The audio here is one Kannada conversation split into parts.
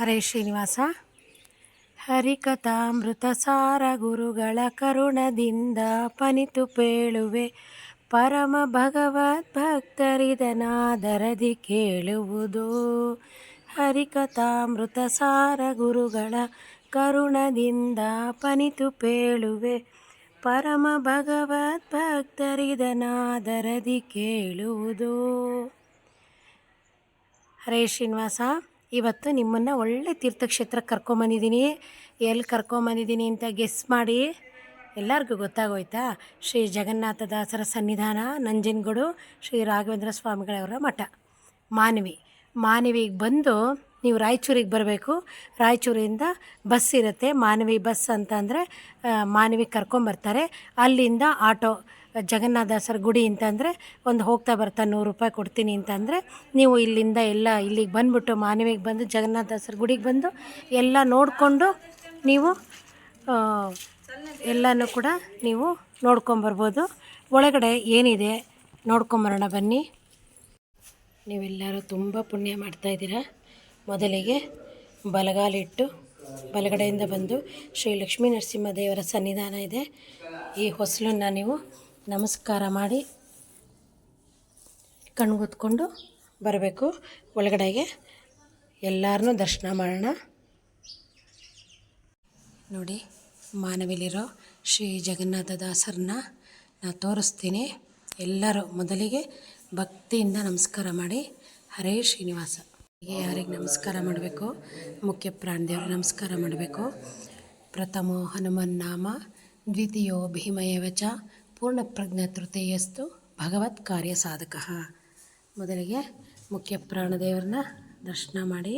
ಹರೇ ಶ್ರೀನಿವಾಸ. ಹರಿಕಥಾಮೃತ ಸಾರ ಗುರುಗಳ ಕರುಣದಿಂದ ಪನಿತು ಪೇಳುವೆ. ಪರಮ ಭಗವದ್ ಭಕ್ತರಿದನಾದರದಿ ಕೇಳುವುದು. ಹರಿಕಥಾಮೃತ ಸಾರ ಗುರುಗಳ ಕರುಣದಿಂದ ಪನಿತು ಪೇಳುವೆ. ಪರಮ ಭಗವದ್ ಭಕ್ತರಿದನಾದರದಿ ಕೇಳುವುದು. ಹರೇ ಶ್ರೀನಿವಾಸ. ಇವತ್ತು ನಿಮ್ಮನ್ನು ಒಳ್ಳೆ ತೀರ್ಥಕ್ಷೇತ್ರಕ್ಕೆ ಕರ್ಕೊಂಬಂದಿದ್ದೀನಿ. ಎಲ್ಲಿ ಕರ್ಕೊಂಬಂದಿದ್ದೀನಿ ಅಂತ ಗೆಸ್ ಮಾಡಿ ಎಲ್ಲರಿಗೂ ಗೊತ್ತಾಗೋಯ್ತಾ? ಶ್ರೀ ಜಗನ್ನಾಥದಾಸರ ಸನ್ನಿಧಾನ, ನಂಜನಗೂಡು, ಶ್ರೀ ರಾಘವೇಂದ್ರ ಸ್ವಾಮಿಗಳವರ ಮಠ. ಮಾನವಿ, ಮಾನವಿಗೆ ಬಂದು ನೀವು ರಾಯಚೂರಿಗೆ ಬರಬೇಕು. ರಾಯಚೂರಿಂದ ಬಸ್ ಇರುತ್ತೆ. ಮಾನವಿ ಬಸ್ ಅಂತಂದರೆ ಮಾನವಿ ಕರ್ಕೊಂಬರ್ತಾರೆ. ಅಲ್ಲಿಂದ ಆಟೋ ಜಗನ್ನಾಥದಾಸರ ಗುಡಿ ಅಂತಂದರೆ ಒಂದು ಹೋಗ್ತಾ ಬರ್ತಾ ನೂರು ರೂಪಾಯಿ ಕೊಡ್ತೀನಿ ಅಂತಂದರೆ ನೀವು ಇಲ್ಲಿಂದ ಎಲ್ಲ ಇಲ್ಲಿಗೆ ಬಂದುಬಿಟ್ಟು ಮಾನವಿಗೆ ಬಂದು ಜಗನ್ನಾಥಾಸರ ಗುಡಿಗೆ ಬಂದು ಎಲ್ಲ ನೋಡಿಕೊಂಡು ನೀವು ಎಲ್ಲನೂ ಕೂಡ ನೀವು ನೋಡ್ಕೊಂಬರ್ಬೋದು. ಒಳಗಡೆ ಏನಿದೆ ನೋಡ್ಕೊಂಬರೋಣ ಬನ್ನಿ. ನೀವೆಲ್ಲರೂ ತುಂಬ ಪುಣ್ಯ ಮಾಡ್ತಾಯಿದ್ದೀರಾ ಮೊದಲಿಗೆ ಬಲಗಾಲಿಟ್ಟು ಬಲಗಡೆಯಿಂದ ಬಂದು ಶ್ರೀ ಲಕ್ಷ್ಮೀ ನರಸಿಂಹ ದೇವರ ಸನ್ನಿಧಾನ ಇದೆ. ಈ ಹೊಸಲನ್ನು ನೀವು ನಮಸ್ಕಾರ ಮಾಡಿ ಕಣ್ಗುತ್ಕೊಂಡು ಬರಬೇಕು. ಒಳಗಡೆಗೆ ಎಲ್ಲರನ್ನೂ ದರ್ಶನ ಮಾಡೋಣ. ನೋಡಿ, ಮಾನವಿಲಿರೋ ಶ್ರೀ ಜಗನ್ನಾಥ ದಾಸರನ್ನ ನಾನು ತೋರಿಸ್ತೀನಿ. ಎಲ್ಲರೂ ಮೊದಲಿಗೆ ಭಕ್ತಿಯಿಂದ ನಮಸ್ಕಾರ ಮಾಡಿ. ಹರೇ ಶ್ರೀನಿವಾಸ. ಯಾರಿಗೆ ನಮಸ್ಕಾರ ಮಾಡಬೇಕು? ಮುಖ್ಯ ಪ್ರಾಣದೇವ್ರಿಗೆ ನಮಸ್ಕಾರ ಮಾಡಬೇಕು. ಪ್ರಥಮೋ ಹನುಮನ್ ನಾಮ ದ್ವಿತೀಯೋ ಭೀಮಯವ ಚ ಪೂರ್ಣಪ್ರಜ್ಞ ತೃತೀಯಸ್ತು ಭಗವತ್ ಕಾರ್ಯ ಸಾಧಕ. ಮೊದಲಿಗೆ ಮುಖ್ಯ ಪ್ರಾಣದೇವರನ್ನ ದರ್ಶನ ಮಾಡಿ.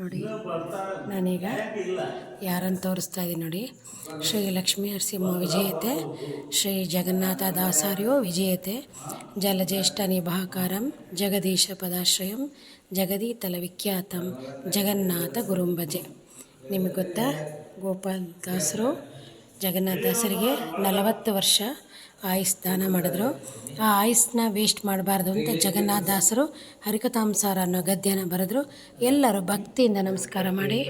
ನೋಡಿ, ನಾನೀಗ ಯಾರನ್ನು ತೋರಿಸ್ತಾ ಇದ್ದೀನಿ ನೋಡಿ. ಶ್ರೀ ಲಕ್ಷ್ಮೀ ನರಸಿಂಹ ವಿಜಯತೆ, ಶ್ರೀ ಜಗನ್ನಾಥ ದಾಸಾರ್ಯೋ ವಿಜಯತೆ, ಜಲಜ್ಯೇಷ್ಠ ನಿಭಾಕಾರಂ, ಜಗದೀಶ ಪದಾಶ್ರಯಂ ಜಗದೀತಲ ವಿಖ್ಯಾತಂ ಜಗನ್ನಾಥ ಗುರುಂಬಜೆ ನಿಮಗೆ ಗೊತ್ತಾ? ಗೋಪಾಲ್ ದಾಸರು ಜಗನ್ನಾಥ ದಾಸರಿಗೆ ನಲವತ್ತು ವರ್ಷ ಆಯುಸ್ ದಾನ ಮಾಡಿದ್ರು. ಆ ಆಯುಸ್ನ ವೇಸ್ಟ್ ಮಾಡಬಾರ್ದು ಅಂತ ಜಗನ್ನಾಥ ದಾಸರು ಹರಿಕಥಾಂಸಾರ ಅನ್ನೋ ಗದ್ಯನ ಬರೆದ್ರು. ಎಲ್ಲರೂ ಭಕ್ತಿಯಿಂದ ನಮಸ್ಕಾರ ಮಾಡಿ.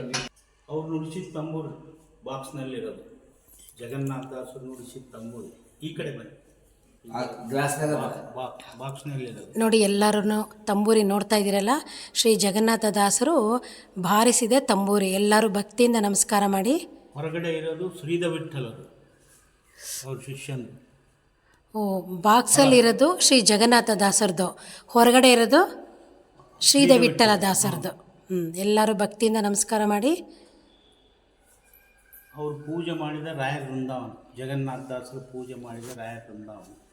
ಅವ್ರು ನುಡಿಸಿದ ತಂಬೂರು ಬಾಕ್ಸ್ನಲ್ಲಿರೋದು ಜಗನ್ನಾಥ ದಾಸರು ನುಡಿಸಿದ ತಂಬೂರು. ಈ ಕಡೆ ಬನ್ನಿ. ಗ್ಲಾಸ್ನಾಗ ನೋಡಿ ಎಲ್ಲರೂ ತಂಬೂರಿ ನೋಡ್ತಾ ಇದ್ದೀರಲ್ಲ? ಶ್ರೀ ಜಗನ್ನಾಥ ದಾಸರು ಬಾರಿಸಿದೆ ತಂಬೂರಿ. ಎಲ್ಲರೂ ಭಕ್ತಿಯಿಂದ ನಮಸ್ಕಾರ ಮಾಡಿ. ಹೊರಗಡೆ ಇರೋದು ಶ್ರೀದ ವಿಠಲರು ಅವ್ರ. ಶಿಷ್ಯನು. ಓ ಬಾಕ್ಸಲ್ಲಿರೋದು ಶ್ರೀ ಜಗನ್ನಾಥ ದಾಸರದು ಹೊರಗಡೆ ಇರೋದು ಶ್ರೀದ ವಿಠಲ ದಾಸರದು ಹ್ಞೂ ಎಲ್ಲರೂ ಭಕ್ತಿಯಿಂದ ನಮಸ್ಕಾರ ಮಾಡಿ. ಅವರು ಪೂಜೆ ಮಾಡಿದ ರಾಯ ಬೃಂದಾವನ ಜಗನ್ನಾಥ ದಾಸರು ಪೂಜೆ ಮಾಡಿದ ರಾಯ ಬೃಂದಾವನ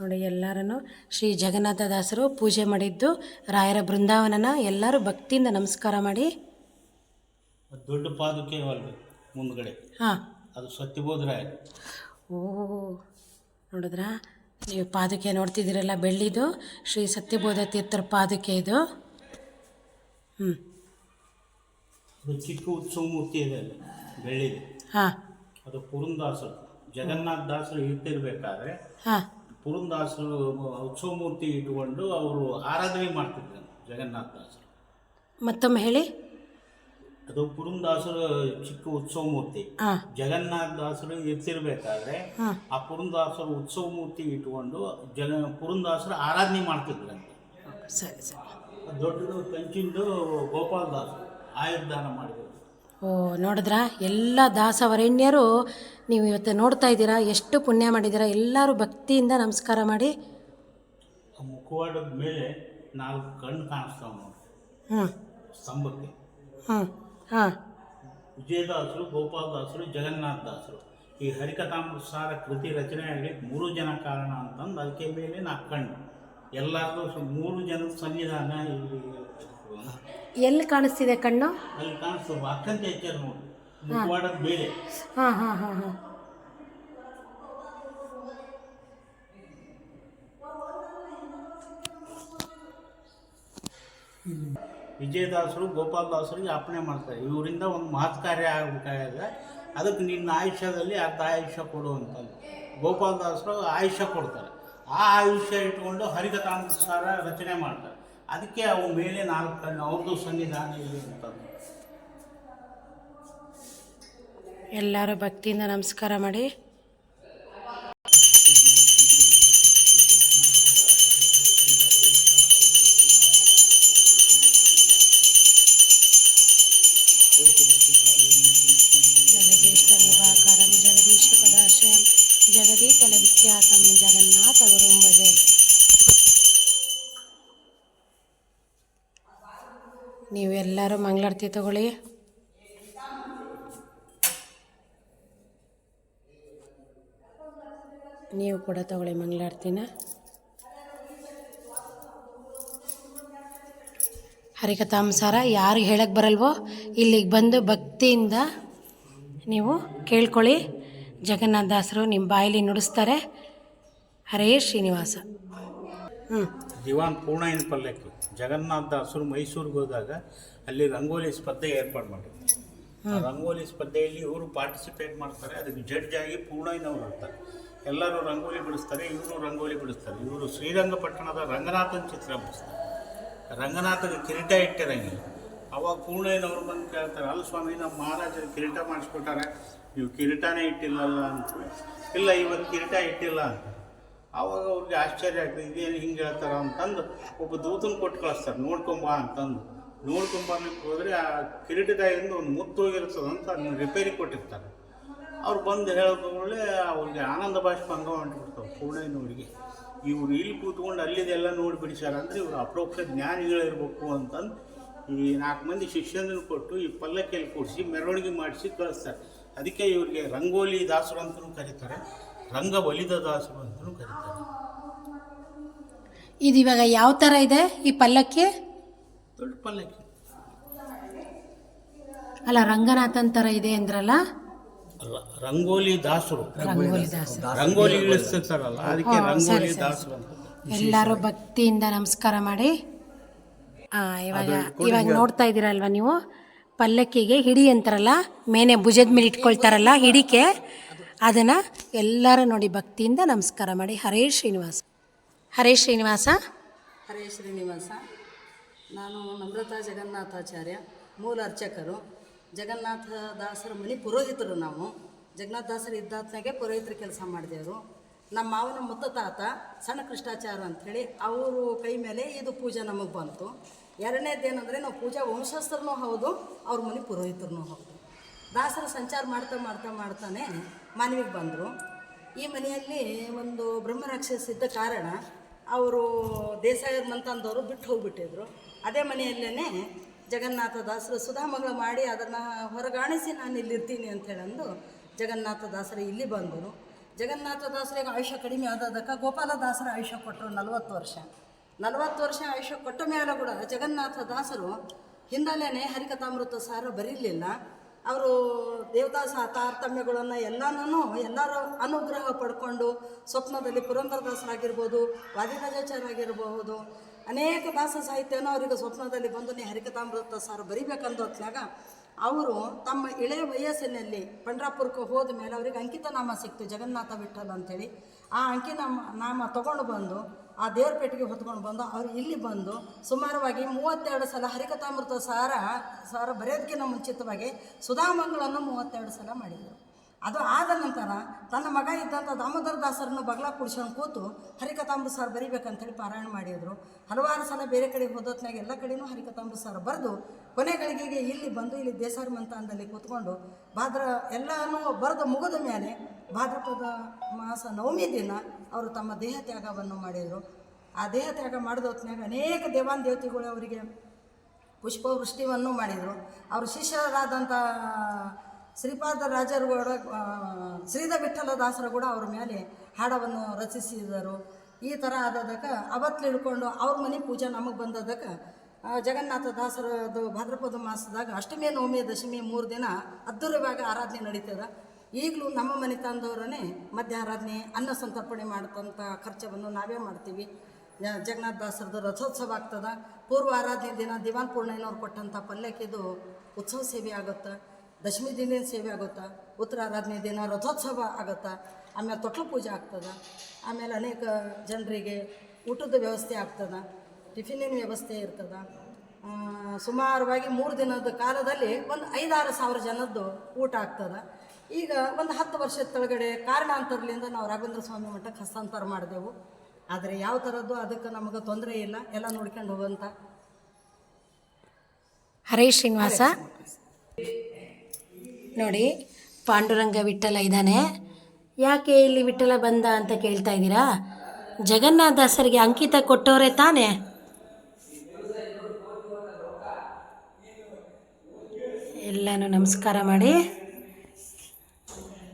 ನೋಡಿ ಎಲ್ಲರೂ ಶ್ರೀ ಜಗನ್ನಾಥ ದಾಸರು ಪೂಜೆ ಮಾಡಿದ್ದು ರಾಯರ ಬೃಂದಾವನನ ಎಲ್ಲರೂ ಭಕ್ತಿಯಿಂದ ನಮಸ್ಕಾರ ಮಾಡಿ. ದೊಡ್ಡ ಪಾದುಕೆ ಮುಂದ್ಗಡೆ. ಹಾಂ. ಅದು ಸತ್ಯಬೋಧರಾಯ ಓ ನೋಡಿದ್ರಾ? ನೀವು ಪಾದುಕೆ ನೋಡ್ತಿದ್ದೀರಲ್ಲ ಬೆಳ್ಳಿದು. ಶ್ರೀ ಸತ್ಯಬೋಧ ತೀರ್ಥರ ಪಾದುಕೆ ಇದು. ಹ್ಞೂ ಚಿಕ್ಕ ಉತ್ಸವ ಮೂರ್ತಿ ಇದೆ ಅಲ್ಲ ಬೆಳ್ಳಿದೆ. ಹಾಂ. ಅದು ಪುರಂದಾಸರು ಜಗನ್ನಾಥ ದಾಸರು ಇರ್ತಿರ್ಬೇಕಾದ್ರೆ ಹಾಂ. ಪುರಂದಾಸರು ಉತ್ಸವ ಮೂರ್ತಿ ಇಟ್ಕೊಂಡು ಅವರು ಆರಾಧನೆ ಮಾಡ್ತಿದ್ರು ಜಗನ್ನಾಥದಾಸರು ಮತ್ತೊಮ್ಮೆ ಹೇಳಿ. ಅದು ಪುರಂದಾಸರು ಚಿಕ್ಕ ಉತ್ಸವ ಮೂರ್ತಿ ಜಗನ್ನಾಥದಾಸರು ಜಗನ್ನಾಥ ದಾಸರು ಇರ್ತಿರ್ಬೇಕಾದ್ರೆ ಆ ಪುರಂದಾಸರು ಉತ್ಸವ ಮೂರ್ತಿ ಇಟ್ಕೊಂಡು ಜಗ ಪುರಂದಾಸರು ಆರಾಧನೆ ಮಾಡ್ತಿದ್ರಂತೆ ಸರಿ ಸರಿ. ದೊಡ್ಡದು ಕಂಚಿಂದು ಗೋಪಾಲ ದಾಸ್ ಆಯುರ್ದಾನ ಮಾಡಿದ್ರು. ಓ ನೋಡಿದ್ರಾ? ಎಲ್ಲ ದಾಸವರೇಣ್ಯರು ನೀವು ಇವತ್ತು ನೋಡ್ತಾ ಇದ್ದೀರಾ? ಎಷ್ಟು ಪುಣ್ಯ ಮಾಡಿದ್ದೀರಾ? ಎಲ್ಲರೂ ಭಕ್ತಿಯಿಂದ ನಮಸ್ಕಾರ ಮಾಡಿ. ಮುಖವಾಡದ ಮೇಲೆ ನಾಲ್ಕು ಕಣ್ಣು ಕಾಣಿಸ್ತಾವ ನೋಡಿ. ಹ್ಞೂ ಸ್ತಂಭಕ್ಕೆ. ಹ್ಞೂ ಹಾಂ. ವಿಜಯದಾಸರು ಗೋಪಾಲದಾಸರು ಜಗನ್ನಾಥ ದಾಸರು ಈ ಹರಿಕಥಾಮೃತಸಾರ ಕೃತಿ ರಚನೆ ಆಗಲಿಕ್ಕೆ ಮೂರು ಜನ ಕಾರಣ ಅಂತಂದು ಅದಕ್ಕೆ ಮೇಲೆ ನಾಲ್ಕು ಕಣ್ಣು. ಎಲ್ಲರದು ಮೂರು ಜನದ ಸನ್ನಿಧಾನ ಇಲ್ಲಿ. ಎಲ್ಲಿ ಕಾಣಿಸ್ತಿದೆ ಕಣ್ಣು? ಅಲ್ಲಿ ಕಾಣಿಸ್ತದೆ ಅಕ್ಕಂತ ಹೆಚ್ಚಾರ ನೋಡಿ. ಬೇರೆ ಹಾಂ ಹಾಂ ಹಾಂ ಹಾಂ. ವಿಜಯದಾಸರು ಗೋಪಾಲದಾಸರಿಗೆ ಅರ್ಪಣೆ ಮಾಡ್ತಾರೆ. ಇವರಿಂದ ಒಂದು ಮಹತ್ ಕಾರ್ಯ ಆಗಬೇಕಾಗಿದೆ. ಅದಕ್ಕೆ ನಿನ್ನ ಆಯುಷ್ಯದಲ್ಲಿ ಅರ್ಧ ಆಯುಷ್ಯ ಕೊಡು ಅಂತಂದು. ಗೋಪಾಲದಾಸರು ಆಯುಷ್ಯ ಕೊಡ್ತಾರೆ. ಆ ಆಯುಷ್ಯ ಇಟ್ಕೊಂಡು ಹರಿಕಥಾನುಸಾರ ರಚನೆ ಮಾಡ್ತಾರೆ. ಅದಕ್ಕೆ ಅವು ಮೇಲೆ ನಾಲ್ಕು ಕಣ್ಣು ಅವ್ರದ್ದು ಸಂವಿಧಾನ ಇದೆ ಅಂತದ್ದು ಎಲ್ಲರೂ ಭಕ್ತಿಯಿಂದ ನಮಸ್ಕಾರ ಮಾಡಿ. ಜಗದೀಶ ನಿವಾಕರಂ ಜಗದೀಶ ಪದಾಶ್ರಯಂ ನೀವೆಲ್ಲರೂ ಮಂಗಳಾರತಿ ತಗೊಳ್ಳಿ. ನೀವು ಕೂಡ ತಗೊಳ್ಳಿ ಮಂಗಳಾರತಿನ. ಹರಿಕಥಾಂಸಾರ ಯಾರಿಗೆ ಹೇಳಕ್ಕೆ ಬರಲ್ವೋ, ಇಲ್ಲಿಗೆ ಬಂದು ಭಕ್ತಿಯಿಂದ ನೀವು ಕೇಳ್ಕೊಳ್ಳಿ. ಜಗನ್ನಾಥ ದಾಸರು ನಿಮ್ಮ ಬಾಯಲ್ಲಿ ನುಡಿಸ್ತಾರೆ. ಹರೇ ಶ್ರೀನಿವಾಸ. ಹ್ಞೂ ದಿವಾನ್ ಪೂರ್ಣಯ್ಯನ ಪಲ್ಲಕ್ಕಿ ಜಗನ್ನಾಥ ದಾಸರು ಮೈಸೂರಿಗೆ ಹೋದಾಗ ಅಲ್ಲಿ ರಂಗೋಲಿ ಸ್ಪರ್ಧೆ ಏರ್ಪಾಡು ಮಾಡಿದ್ರು. ಆ ರಂಗೋಲಿ ಸ್ಪರ್ಧೆಯಲ್ಲಿ ಇವರು ಪಾರ್ಟಿಸಿಪೇಟ್ ಮಾಡ್ತಾರೆ. ಅದಕ್ಕೆ ಜಡ್ಜ್ ಆಗಿ ಪೂರ್ಣಯ್ಯನವರು ಇರ್ತಾರೆ ಎಲ್ಲರೂ ರಂಗೋಲಿ ಬಿಡಿಸ್ತಾರೆ ಇವರು ರಂಗೋಲಿ ಬಿಡಿಸ್ತಾರೆ. ಇವರು ಶ್ರೀರಂಗಪಟ್ಟಣದ ರಂಗನಾಥನ ಚಿತ್ರ ಬಿಡಿಸ್ತಾರೆ. ರಂಗನಾಥನ ಕಿರೀಟ ಇಟ್ಟಿರಂಗಿಲ್ಲ ಅವಾಗ ಪೂರ್ಣಯ್ಯನವ್ರು ಬಂದು ಕೇಳ್ತಾರೆ ಅಲ್ಲ ಸ್ವಾಮಿ ನಮ್ಮ ಮಹಾರಾಜರು ಕಿರೀಟ ಮಾಡಿಸ್ಕೊಟ್ಟಾರೆ. ನೀವು ಕಿರೀಟನೇ ಇಟ್ಟಿಲ್ಲಲ್ಲ ಅಂತ. ಇಲ್ಲ ಇವತ್ತು ಕಿರೀಟ ಇಟ್ಟಿಲ್ಲ ಅಂತ. ಆವಾಗ ಅವ್ರಿಗೆ ಆಶ್ಚರ್ಯ ಆಗ್ತದೆ, ಇದೇನು ಹಿಂಗೆ ಹೇಳ್ತಾರ ಅಂತಂದು ಒಬ್ಬ ದೂತನ ಕೊಟ್ಟು ಕಳಿಸ್ತಾರೆ ನೋಡ್ಕೊಂಬ ಅಂತಂದು. ನೋಡ್ಕೊಂಬರ್ಲಿಕ್ಕೆ ಹೋದರೆ ಆ ಕಿರೀಟದಾಗಿಂದ ಒಂದು ಮುತ್ತು ಅಂತ ಅದನ್ನ ರಿಪೇರಿ ಕೊಟ್ಟಿರ್ತಾರೆ. ಅವ್ರು ಬಂದು ಹೇಳಿದ್ರೆ ಅವ್ರಿಗೆ ಆನಂದ ಭಾಷೆ ಹಂಗ ಹೊಂಟ್ಬಿಡ್ತಾವೆ ಪೂರ್ಣಯ್ಯನವ್ರಿಗೆ. ಇವ್ರು ಇಲ್ಲಿ ಕೂತ್ಕೊಂಡು ಅಲ್ಲಿದೆಲ್ಲ ನೋಡಿ ಅಂದರೆ ಇವ್ರು ಅಪರೋಕ್ಷ ಜ್ಞಾನಿಗಳಿರ್ಬೇಕು ಅಂತಂದು ಈ ನಾಲ್ಕು ಮಂದಿ ಶಿಷ್ಯನ ಕೊಟ್ಟು ಈ ಪಲ್ಲಕ್ಕಿಯಲ್ಲಿ ಕೂಡಿಸಿ, ಮೆರವಣಿಗೆ ಮಾಡಿಸಿ ಕಳಿಸ್ತಾರೆ. ಅದಕ್ಕೆ ಇವ್ರಿಗೆ ರಂಗೋಲಿ ದಾಸರು ಅಂತಲೂ ಕರೀತಾರೆ. ರಂಗ ಒಲಿದ ದಾಸರು ಅಂತಲೂ ಕರೀತಾರೆ. ಇದು ಇವಾಗ ಯಾವ ಥರ ಇದೆ ಈ ಪಲ್ಲಕ್ಕಿ? ದೊಡ್ಡ ಪಲ್ಲಕ್ಕಿ. ಅಲ್ಲ ರಂಗನಾಥನ್ ಥರ ಇದೆ ಅಂದ್ರಲ್ಲ? ರಂಗೋಲಿ ದಾಸರು. ರಂಗೋಲಿ ದಾಸರು. ರಂಗೋಲಿ ಇಳಿಸ್ತಿರ್ತಾರಲ್ಲ ಅದಕ್ಕೆ ರಂಗೋಲಿ ಸರಿ, ಸರಿ. ದಾಸರು ಅಂತ. ಎಲ್ಲರೂ ಭಕ್ತಿಯಿಂದ ನಮಸ್ಕಾರ ಮಾಡಿ. ಆ, ಇವಾಗ ಇವಾಗ ನೋಡ್ತಾ ಇದ್ದೀರಲ್ವ ನೀವು? ಪಲ್ಲಕ್ಕಿಗೆ ಹಿಡಿ ಅಂತಾರಲ್ಲ ಮೇನೆ ಭುಜದ ಮೇಲೆ ಇಟ್ಕೊಳ್ತಾರಲ್ಲ ಹಿಡಿಕೆ. ಅದನ್ನು ಎಲ್ಲರೂ ನೋಡಿ ಭಕ್ತಿಯಿಂದ ನಮಸ್ಕಾರ ಮಾಡಿ. ಹರೇ ಶ್ರೀನಿವಾಸ. ಹರೇ ಶ್ರೀನಿವಾಸ. ಹರೇ ಶ್ರೀನಿವಾಸ. ನಾನು ನಮ್ರತಾ ಜಗನ್ನಾಥಾಚಾರ್ಯ, ಮೂಲ ಅರ್ಚಕರು. ಜಗನ್ನಾಥ ದಾಸರ ಮನೆ ಪುರೋಹಿತರು ನಾವು. ಜಗನ್ನಾಥ ದಾಸರ ಇದ್ದಾತ್ನಾಗೆ ಪುರೋಹಿತರ ಕೆಲಸ ಮಾಡಿದೆವರು. ನಮ್ಮ ಮಾವನ ಮುತ್ತ ತಾತ, ಸಣ್ಣ ಕೃಷ್ಣಾಚಾರ ಅಂಥೇಳಿ ಅವರು ಕೈ ಮೇಲೆ ಇದು ಪೂಜೆ ನಮಗೆ ಬಂತು. ಎರಡನೇದೇನೆಂದರೆ ನಾವು ಪೂಜಾ ವಂಶಸ್ಥರನೂ ಹೌದು, ಅವ್ರ ಮನೆ ಪುರೋಹಿತರನೂ ಹೌದು. ದಾಸರ ಸಂಚಾರ ಮಾಡ್ತಾ ಮಾಡ್ತಾ ಮಾಡ್ತಾನೆ ಮನವಿಗೆ ಬಂದರು. ಈ ಮನೆಯಲ್ಲಿ ಒಂದು ಬ್ರಹ್ಮರಾಕ್ಷಸ ಇದ್ದ ಕಾರಣ ಅವರು ದೇಸಾಯರ್ ಮಂತಂದವರು ಬಿಟ್ಟು ಹೋಗ್ಬಿಟ್ಟಿದ್ರು. ಅದೇ ಮನೆಯಲ್ಲೇ ಜಗನ್ನಾಥ ದಾಸರು ಸುಧಾಮಗಳ ಮಾಡಿ ಅದನ್ನು ಹೊರಗಾಣಿಸಿ ನಾನು ಇಲ್ಲಿರ್ತೀನಿ ಅಂತ ಹೇಳಂದು ಜಗನ್ನಾಥ ದಾಸರು ಇಲ್ಲಿ ಬಂದರು. ಜಗನ್ನಾಥ ದಾಸರಿಗೆ ಆಯುಷ್ಯ ಕಡಿಮೆ ಆದದಕ್ಕೆ ಗೋಪಾಲ ದಾಸರ ಆಯುಷ್ಯ ಕೊಟ್ಟರು ನಲವತ್ತು ವರ್ಷ. ನಲವತ್ತು ವರ್ಷ ಆಯುಷ್ಯ ಕೊಟ್ಟ ಮೇಲೆ ಕೂಡ ಜಗನ್ನಾಥ ದಾಸರು ಹಿಂದಲೇ ಹರಿಕಥಾಮೃತ ಸಾರ ಬರೀಲಿಲ್ಲ. ಅವರು ದೇವತಾ ಸಹ ತಾರತಮ್ಯಗಳನ್ನು ಎಲ್ಲನೂ ಎಲ್ಲರೂ ಅನುಗ್ರಹ ಪಡ್ಕೊಂಡು ಸ್ವಪ್ನದಲ್ಲಿ ಪುರಂದರದಾಸರಾಗಿರ್ಬೋದು ವಾದಿರಾಜಾಚಾರ್ಯ ಅನೇಕ ದಾಸ ಸಾಹಿತ್ಯನೂ ಅವರಿಗೆ ಸ್ವಪ್ನದಲ್ಲಿ ಬಂದು, ನೀ ಹರಿಕತಾಮೃತ ಸಾರು ಬರಿಬೇಕಂದ ಹೊತ್ನಾಗ ಅವರು ತಮ್ಮ ಇಳೆಯ ವಯಸ್ಸಿನಲ್ಲಿ ಪಂಡ್ರಾಪುರಕ್ಕೆ ಹೋದ ಮೇಲೆ ಅವರಿಗೆ ಅಂಕಿತ ನಾಮ ಸಿಕ್ತು, ಜಗನ್ನಾಥ ವಿಠಲ್ ಅಂತೇಳಿ ಆ ಅಂಕಿನಾಮ ನಾಮ ತಗೊಂಡು ಬಂದು ಆ ದೇವ್ರ ಪೇಟೆಗೆ ಹೊತ್ಕೊಂಡು ಬಂದು ಅವ್ರು ಇಲ್ಲಿ ಬಂದು ಸುಮಾರವಾಗಿ ಮೂವತ್ತೆರಡು ಸಲ ಹರಿಕಥಾಮೃತ ಸಾರ ಸಾರ ಬರೆಯೋದಕ್ಕಿಂತ ಮುಂಚಿತವಾಗಿ ಸುಧಾಮಂಗಳನ್ನು ಮೂವತ್ತೆರಡು ಸಲ ಮಾಡಿದರು. ಅದು ಆದ ನಂತರ ತನ್ನ ಮಗ ಇದ್ದಂಥ ದಾಮೋದರ ದಾಸರನ್ನು ಬಗಲ ಕುಡಿಸ್ಕೊಂಡು ಕೂತು ಹರಿಕಥಾಮೃತ ಸಾರ ಬರಿಬೇಕಂತೇಳಿ ಪಾರಾಯಣ ಮಾಡಿದರು. ಹಲವಾರು ಸಲ ಬೇರೆ ಕಡೆ ಹೋದತ್ನಾಗ ಎಲ್ಲ ಕಡೆಯೂ ಹರಿಕಥಾಮೃತ ಸಾರ ಬರೆದು ಕೊನೆಗಳಿಗೆ ಇಲ್ಲಿ ಬಂದು ಇಲ್ಲಿ ದೇಸಾರ ಮಂತಾನದಲ್ಲಿ ಕೂತ್ಕೊಂಡು ಭಾದ್ರ ಎಲ್ಲನೂ ಬರೆದು ಮುಗಿದ ಮೇಲೆ ಭಾದ್ರಪದ ಮಾಸ ನವಮಿ ದಿನ ಅವರು ತಮ್ಮ ದೇಹ ತ್ಯಾಗವನ್ನು ಮಾಡಿದರು. ಆ ದೇಹ ತ್ಯಾಗ ಮಾಡಿದ ಹೊತ್ತಿನಾಗ ಅನೇಕ ದೇವಾನ್ ದೇವತೆಗಳು ಅವರಿಗೆ ಪುಷ್ಪವೃಷ್ಟಿಯನ್ನು ಮಾಡಿದರು. ಅವ್ರ ಶಿಷ್ಯರಾದಂಥ ಶ್ರೀಪಾದ ರಾಜರು ಕೂಡ ಆ, ಶ್ರೀಧ ವಿಠಲ ದಾಸರು ಕೂಡ ಅವ್ರ ಮೇಲೆ ಹಾಡವನ್ನು ರಚಿಸಿದರು. ಈ ಥರ ಆದದಕ್ಕೆ ಅವತ್ತು ಹಿಡ್ಕೊಂಡು ಅವ್ರ ಮನೆ ಪೂಜೆ ನಮಗೆ ಬಂದದಕ್ಕೆ ಜಗನ್ನಾಥ ದಾಸರದು ಭಾದ್ರಪದ ಮಾಸದಾಗ ಅಷ್ಟಮಿ ನವಮಿ ದಶಮಿ ಮೂರು ದಿನ ಅದ್ದೂರವಾಗಿ ಆರಾಧನೆ ನಡೀತದೆ. ಈಗಲೂ ನಮ್ಮ ಮನೆ ತಂದವರನ್ನೇ ಮಧ್ಯ ಆರಾಧನೆ ಅನ್ನ ಸಂತರ್ಪಣೆ ಮಾಡ್ತಂಥ ಖರ್ಚವನ್ನು ನಾವೇ ಮಾಡ್ತೀವಿ. ಜಗನ್ನಾಥ ದಾಸರದ್ದು ರಥೋತ್ಸವ ಆಗ್ತದೆ. ಪೂರ್ವ ಆರಾಧನೆ ದಿನ ದಿವಾನ್ ಪೂರ್ಣಯ್ಯನವ್ರು ಕೊಟ್ಟಂಥ ಪಲ್ಲಕ್ಕಿದು ಉತ್ಸವ ಸೇವೆ ಆಗುತ್ತೆ. ದಶಮಿ ದಿನ ಸೇವೆ ಆಗುತ್ತಾ. ಉತ್ತರ ಆರಾಧನೆ ದಿನ ರಥೋತ್ಸವ ಆಗುತ್ತಾ. ಆಮೇಲೆ ತೊಟ್ಲು ಪೂಜೆ ಆಗ್ತದೆ. ಆಮೇಲೆ ಅನೇಕ ಜನರಿಗೆ ಊಟದ ವ್ಯವಸ್ಥೆ ಆಗ್ತದೆ. ಟಿಫಿನಿನ ವ್ಯವಸ್ಥೆ ಇರ್ತದೆ. ಸುಮಾರವಾಗಿ ಮೂರು ದಿನದ ಕಾಲದಲ್ಲಿ ಒಂದು ಐದಾರು ಸಾವಿರ ಜನದ್ದು ಊಟ ಆಗ್ತದೆ. ಈಗ ಒಂದು ಹತ್ತು ವರ್ಷದ ತಳಗಡೆ ಕಾರಣಾಂತರಲಿಂದ ನಾವು ರಾಘವೇಂದ್ರ ಸ್ವಾಮಿ ಮಠಕ್ಕೆ ಹಸ್ತಾಂತರ ಮಾಡಿದೆವು. ಆದರೆ ಯಾವ ಥರದ್ದು ಅದಕ್ಕೆ ನಮಗೆ ತೊಂದರೆ ಇಲ್ಲ. ಎಲ್ಲ ನೋಡ್ಕೊಂಡು ಹೋಗುವಂಥ ಹರೇ ಶ್ರೀನಿವಾಸ. ನೋಡಿ, ಪಾಂಡುರಂಗ ವಿಠಲ ಇದ್ದಾನೆ. ಯಾಕೆ ಇಲ್ಲಿ ವಿಠಲ ಬಂದ ಅಂತ ಕೇಳ್ತಾ ಇದ್ದೀರಾ? ಜಗನ್ನಾಥಾಸರಿಗೆ ಅಂಕಿತ ಕೊಟ್ಟವರೇ ತಾನೇ? ಎಲ್ಲನೂ ನಮಸ್ಕಾರ ಮಾಡಿ.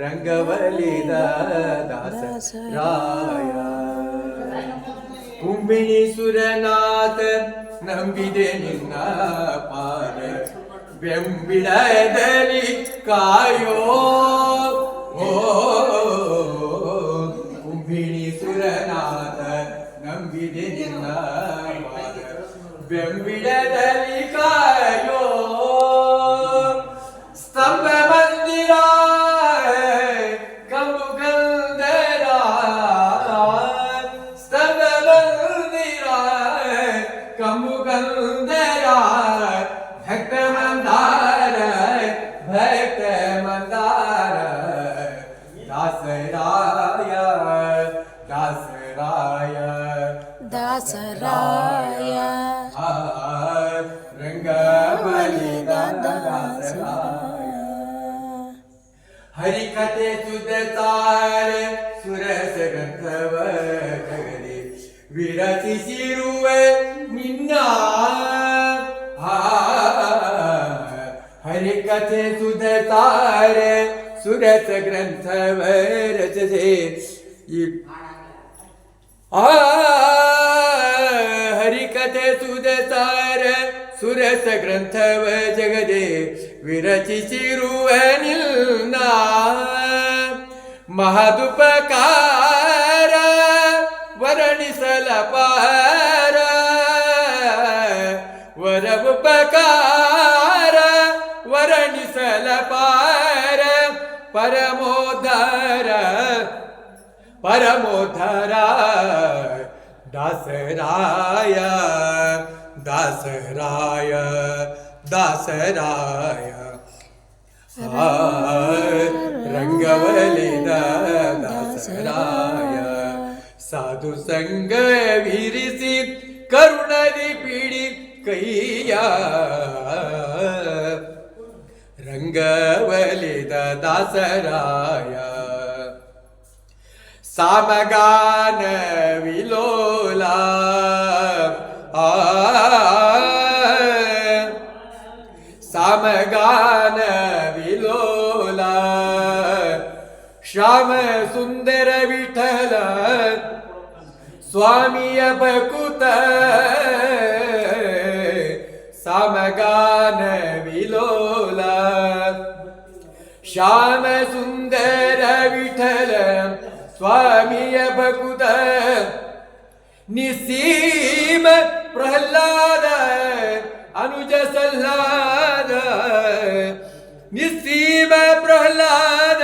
ರಂಗವಲಿದ ದಾಸ ರಾಯ. ಕುಂಬಿಣಿ ಸುರನಾಥ ನಂಬಿದೆ ನಿನ್ನ ಪಾದ. ಬೆಂಬಿಡದಲ್ಲಿ ಕಾಯೋ. ಓ ಕುಂಬಿಣಿ ಸುರನಾಥ ನಂಬಿದೆ ನಿನ್ನ ಪಾದ. ಬೆಂಬಿಡದಲ್ಲಿ ಕಾಯೋ. ಹರಿಕತೆ ಸುದಾರ ಸುರಸ ಗ್ರಂಥವ ಜಗದೆ ವಿರಚಿಸಿರುವ ನಿನ್ನ ಹರಿಕತೆ ಸುಧತಾರ ಸುರಸ ಗ್ರಂಥವ ರಚಿಸಿ ಆ ಹರಿಕಥೆ ಸುಧತಾರ ಸುರಸ ಗ್ರಂಥವ ಜಗದೆ വിരചിച്ചിരുവനിൽ മഹതുപകാര വരണിസലപാര വരവുപകാര വരണിസലപാര പരമോധര പരമോധര ദാസരായ ദാസരായ ದಾಸರಾಯ ದಾಸರಾಯ ದಾಸರಾಯ ಆ, ರಂಗವಲಿದ ದಾಸರಾಯ ಸಾಧು ಸಂಗ ವಿರಿಸಿ ಕರುಣದಿ ಪಿಡಿ ಕೈಯ ರಂಗವಲಿದ ದಾಸರಾಯ ಸಾಮಗಾನ ವಿಲೋಲ ಆ श्याम गान विलोला श्याम सुंदर विठल स्वामी अबकुत सामगान विलोला श्याम सुंदर विठल स्वामी अबकुत निसीम प्रहलाद ಅನುಜ ಸಲ್ಲಾದ ನಿಸೀಮ ಪ್ರಹ್ಲಾದ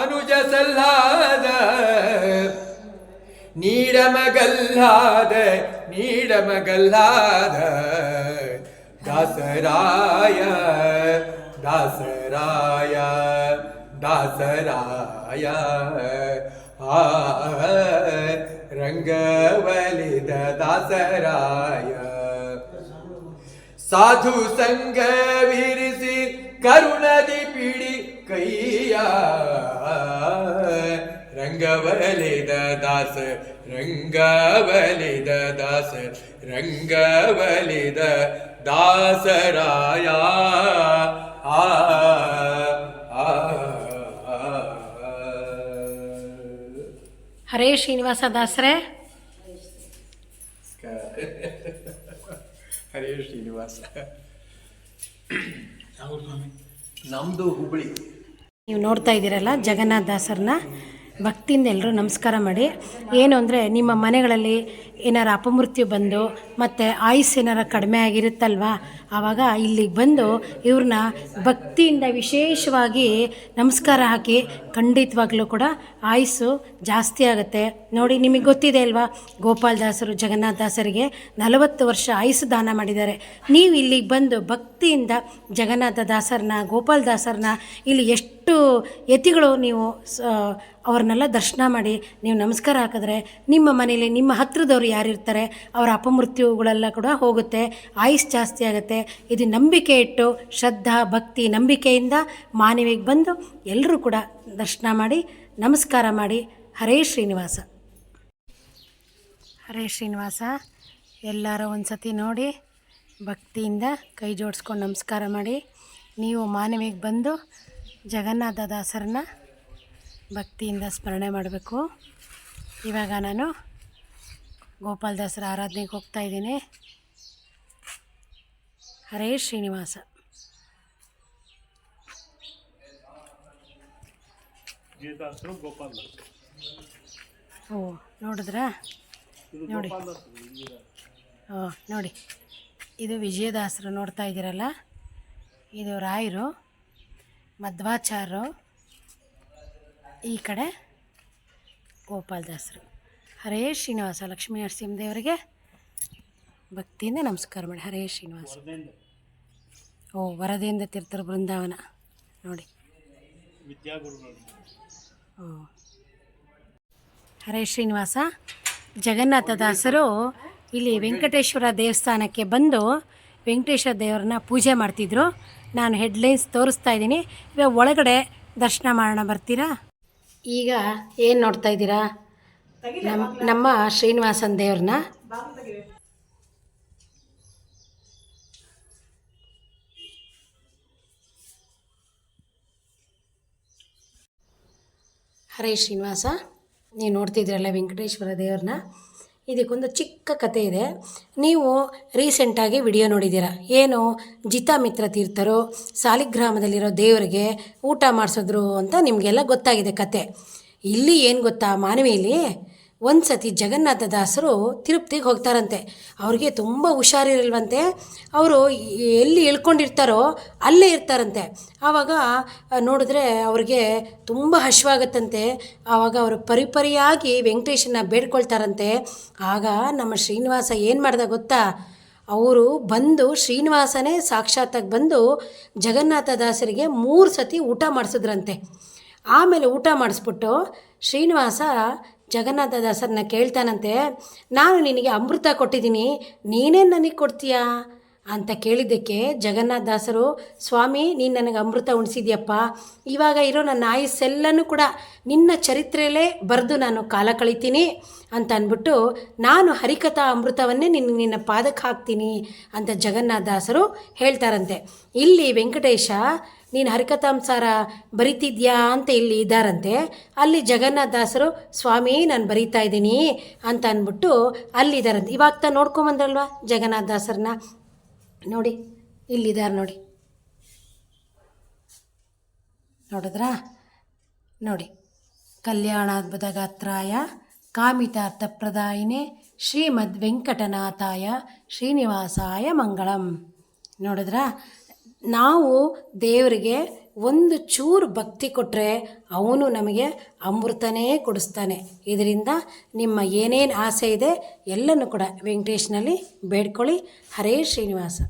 ಅನುಜ ಸಲ್ಲಾದ ನೀಡಮಗಲ್ಲಾದ ನೀಡಮಗಲ್ಲಾದ. ದಾಸರಾಯ ದಾಸರಾಯ ದಾಸರಾಯ. ಆ ರಂಗವಲಿದ ದಾಸರಾಯ. ಸಾಧು ಸಂಘ ವಿರಿಸಿ ಕರುಣದಿ ಪಿಡಿ ಕೈಯ. ರಂಗವಲಿದ ದಾಸ ರಂಗವಲಿದ ದಾಸ ರಂಗವಲಿದ ದಾಸರಾಯ. ಆ. ಹರೇ ಶ್ರೀನಿವಾಸ ದಾಸರೇ. ಹರೇ ಶ್ರೀನಿವಾಸ ನಮ್ಮದು ನಮ್ದು ಹುಬ್ಳಿ. ನೀವು ನೋಡ್ತಾ ಇದ್ದೀರಲ್ಲ ಜಗನ್ನಾಥ ದಾಸರನ್ನ? ಭಕ್ತಿಯಿಂದ ಎಲ್ಲರೂ ನಮಸ್ಕಾರ ಮಾಡಿ. ಏನು ಅಂದರೆ ನಿಮ್ಮ ಮನೆಗಳಲ್ಲಿ ಏನಾರು ಅಪಮೃತ್ಯು ಬಂದು ಮತ್ತು ಆಯುಸ್ ಏನಾರು ಕಡಿಮೆ ಆಗಿರುತ್ತಲ್ವಾ? ಆವಾಗ ಇಲ್ಲಿಗೆ ಬಂದು ಇವ್ರನ್ನ ಭಕ್ತಿಯಿಂದ ವಿಶೇಷವಾಗಿ ನಮಸ್ಕಾರ ಹಾಕಿ ಖಂಡಿತವಾಗ್ಲೂ ಕೂಡ ಆಯುಸ್ಸು ಜಾಸ್ತಿ ಆಗುತ್ತೆ. ನೋಡಿ, ನಿಮಗೆ ಗೊತ್ತಿದೆ ಅಲ್ವಾ? ಗೋಪಾಲದಾಸರು ಜಗನ್ನಾಥ ದಾಸರಿಗೆ ನಲವತ್ತು ವರ್ಷ ಆಯುಸ್ಸು ದಾನ ಮಾಡಿದ್ದಾರೆ. ನೀವು ಇಲ್ಲಿಗೆ ಬಂದು ಭಕ್ತಿಯಿಂದ ಜಗನ್ನಾಥ ದಾಸರನ್ನ ಗೋಪಾಲ್ ದಾಸರನ್ನ ಇಲ್ಲಿ ಎಷ್ಟು ಯತಿಗಳು ನೀವು ಸ ಅವ್ರನ್ನೆಲ್ಲ ದರ್ಶನ ಮಾಡಿ, ನೀವು ನಮಸ್ಕಾರ ಹಾಕಿದ್ರೆ ನಿಮ್ಮ ಮನೇಲಿ ನಿಮ್ಮ ಹತ್ತಿರದವ್ರು ಯಾರಿರ್ತಾರೆ, ಅವರ ಅಪಮೃತ್ಯುಗಳೆಲ್ಲ ಕೂಡ ಹೋಗುತ್ತೆ ಆಯುಸ್ ಜಾಸ್ತಿ ಆಗುತ್ತೆ. ಇದು ನಂಬಿಕೆ ಇಟ್ಟು ಶ್ರದ್ಧಾ, ಭಕ್ತಿ, ನಂಬಿಕೆಯಿಂದ ಮಾನವಿಗೆ ಬಂದು ಎಲ್ಲರೂ ಕೂಡ ದರ್ಶನ ಮಾಡಿ, ನಮಸ್ಕಾರ ಮಾಡಿ. ಹರೇ ಶ್ರೀನಿವಾಸ. ಹರೇ ಶ್ರೀನಿವಾಸ. ಎಲ್ಲರೂ ಒಂದು ಸತಿ ನೋಡಿ, ಭಕ್ತಿಯಿಂದ ಕೈ ಜೋಡಿಸ್ಕೊಂಡು ನಮಸ್ಕಾರ ಮಾಡಿ. ನೀವು ಮಾನವಿಗೆ ಬಂದು ಜಗನ್ನಾಥ ದಾಸರನ್ನ ಭಕ್ತಿಯಿಂದ ಸ್ಮರಣೆ ಮಾಡಬೇಕು. ಇವಾಗ ನಾನು ಗೋಪಾಲ್ ದಾಸರ ಆರಾಧನೆಗೆ ಹೋಗ್ತಾ ಇದ್ದೀನಿ. ಹರೇ ಶ್ರೀನಿವಾಸ. ಓ ನೋಡಿದ್ರಾ? ನೋಡಿ. ಓ ನೋಡಿ. ಇದು ವಿಜಯದಾಸರು ನೋಡ್ತಾ ಇದ್ದೀರಲ್ಲ? ಇದು ರಾಯರು. ಮಧ್ವಾಚಾರ್ಯರು ಈ ಕಡೆ ಗೋಪಾಲದಾಸರು. ಹರೇ ಶ್ರೀನಿವಾಸ ಲಕ್ಷ್ಮೀ ನರಸಿಂಹದೇವರಿಗೆ ಭಕ್ತಿಯಿಂದ ನಮಸ್ಕಾರ ಮಾಡಿ. ಹರೇ ಶ್ರೀನಿವಾಸ. ಓ, ವರದಿಯಿಂದ ತೀರ್ಥರ ಬೃಂದಾವನ. ನೋಡಿ. ಓ. ಹರೇ ಶ್ರೀನಿವಾಸ. ಜಗನ್ನಾಥದಾಸರು ಇಲ್ಲಿ ವೆಂಕಟೇಶ್ವರ ದೇವಸ್ಥಾನಕ್ಕೆ ಬಂದು ವೆಂಕಟೇಶ್ವರ ದೇವರನ್ನ ಪೂಜೆ ಮಾಡ್ತಿದ್ರು. ನಾನು ಹೆಡ್ಲೈನ್ಸ್ ತೋರಿಸ್ತಾ ಇದ್ದೀನಿ. ಈಗ ಒಳಗಡೆ ದರ್ಶನ ಮಾಡೋಣ, ಬರ್ತೀರಾ? ಈಗ ಏನು ನೋಡ್ತಾ ಇದ್ದೀರಾ? ನಮ್ಮ ನಮ್ಮ ಶ್ರೀನಿವಾಸನ್ ದೇವ್ರನ್ನ. ಹರೇ ಶ್ರೀನಿವಾಸ. ನೀವು ನೋಡ್ತಿದ್ರಲ್ಲ ವೆಂಕಟೇಶ್ವರ ದೇವ್ರನ್ನ. ಇದಕ್ಕೊಂದು ಚಿಕ್ಕ ಕತೆ ಇದೆ. ನೀವು ರೀಸೆಂಟಾಗಿ ವಿಡಿಯೋ ನೋಡಿದ್ದೀರಾ. ಏನು ಜಿತಾ ಮಿತ್ರ ತೀರ್ಥರು, ಸಾಲಿಗ್ರಾಮದಲ್ಲಿರೋ ದೇವರಿಗೆ ಊಟ ಮಾಡಿಸಿದ್ರು ಅಂತ ನಿಮಗೆಲ್ಲ ಗೊತ್ತಾಗಿದೆ ಕತೆ. ಇಲ್ಲಿ ಏನು ಗೊತ್ತಾ ಮಾನವಿಯಲ್ಲಿ? ಒಂದು ಸತಿ ಜಗನ್ನಾಥ ದಾಸರು ತಿರುಪ್ತಿಗೆ ಹೋಗ್ತಾರಂತೆ. ಅವ್ರಿಗೆ ತುಂಬ ಹುಷಾರಿರಲ್ವಂತೆ. ಅವರು ಎಲ್ಲಿ ಇಳ್ಕೊಂಡಿರ್ತಾರೋ ಅಲ್ಲೇ ಇರ್ತಾರಂತೆ. ಆವಾಗ ನೋಡಿದ್ರೆ ಅವ್ರಿಗೆ ತುಂಬ ಹಶ್ವಾಗತ್ತಂತೆ. ಆವಾಗ ಅವರು ಪರಿಪರಿಯಾಗಿ ವೆಂಕಟೇಶನ ಬೇಡ್ಕೊಳ್ತಾರಂತೆ. ಆಗ ನಮ್ಮ ಶ್ರೀನಿವಾಸ ಏನು ಮಾಡ್ದ ಗೊತ್ತಾ? ಅವರು ಬಂದು ಶ್ರೀನಿವಾಸನೇ ಸಾಕ್ಷಾತ್ತಾಗಿ ಬಂದು ಜಗನ್ನಾಥ ದಾಸರಿಗೆ ಮೂರು ಸತಿ ಊಟ ಮಾಡಿಸಿದ್ರಂತೆ. ಆಮೇಲೆ ಊಟ ಮಾಡಿಸ್ಬಿಟ್ಟು ಶ್ರೀನಿವಾಸ ಜಗನ್ನಾಥ ದಾಸರನ್ನ ಕೇಳ್ತಾನಂತೆ, ನಾನು ನಿನಗೆ ಅಮೃತ ಕೊಟ್ಟಿದ್ದೀನಿ ನೀನೇನು ನನಗೆ ಕೊಡ್ತೀಯಾ? ಅಂತ ಕೇಳಿದ್ದಕ್ಕೆ ಜಗನ್ನಾಥ ದಾಸರು, ಸ್ವಾಮಿ, ನೀನು ನನಗೆ ಅಮೃತ ಉಣಿಸಿದ್ಯಪ್ಪ. ಇವಾಗ ಇರೋ ನನ್ನ ಆಯುಸ್ಸೆಲ್ಲನೂ ಕೂಡ ನಿನ್ನ ಚರಿತ್ರೆಯಲ್ಲೇ ಬರೆದು ನಾನು ಕಾಲ ಕಳಿತೀನಿ ಅಂತ ಅಂದ್ಬಿಟ್ಟು, ನಾನು ಹರಿಕಥಾ ಅಮೃತವನ್ನೇ ನಿನ್ನ ನಿನ್ನ ಪಾದಕ್ಕೆ ಹಾಕ್ತೀನಿ ಅಂತ ಜಗನ್ನಾಥ ದಾಸರು ಹೇಳ್ತಾರಂತೆ. ಇಲ್ಲಿ ವೆಂಕಟೇಶ ನೀನು ಹರಿಕಥಾಂಸಾರ ಬರಿತಿದ್ಯಾ ಅಂತ ಇಲ್ಲಿ ಇದ್ದಾರಂತೆ. ಅಲ್ಲಿ ಜಗನ್ನಾಥದಾಸರು, ಸ್ವಾಮಿ, ನಾನು ಬರಿತಾ ಇದ್ದೀನಿ ಅಂತ ಅಂದ್ಬಿಟ್ಟು ಅಲ್ಲಿದ್ದಾರಂತೆ ಇವಾಗ ತಾ ನೋಡ್ಕೊಂಬಂದ್ರಲ್ವಾ ಜಗನ್ನಾಥ ದಾಸರನ್ನ ನೋಡಿ ಇಲ್ಲಿದ್ದಾರೆ ನೋಡಿ. ನೋಡಿದ್ರಾ? ನೋಡಿ ಕಲ್ಯಾಣಾದ್ಭುತ ಗಾತ್ರಾಯ ಕಾಮಿತಾರ್ಥಪ್ರದಾಯಿನೇ ಶ್ರೀಮದ್ ವೆಂಕಟನಾಥಾಯ ಶ್ರೀನಿವಾಸಾಯ ಮಂಗಳಂ. ನೋಡಿದ್ರಾ? ನಾವು ದೇವರಿಗೆ ಒಂದು ಚೂರು ಭಕ್ತಿ ಕೊಟ್ಟರೆ ಅವನು ನಮಗೆ ಅಮೃತನೇ ಕೊಡಿಸ್ತಾನೆ. ಇದರಿಂದ ನಿಮ್ಮ ಏನೇನು ಆಸೆ ಇದೆ ಎಲ್ಲನೂ ಕೂಡ ವೆಂಕಟೇಶ್ನಲ್ಲಿ ಬೇಡ್ಕೊಳ್ಳಿ. ಹರೇ ಶ್ರೀನಿವಾಸ.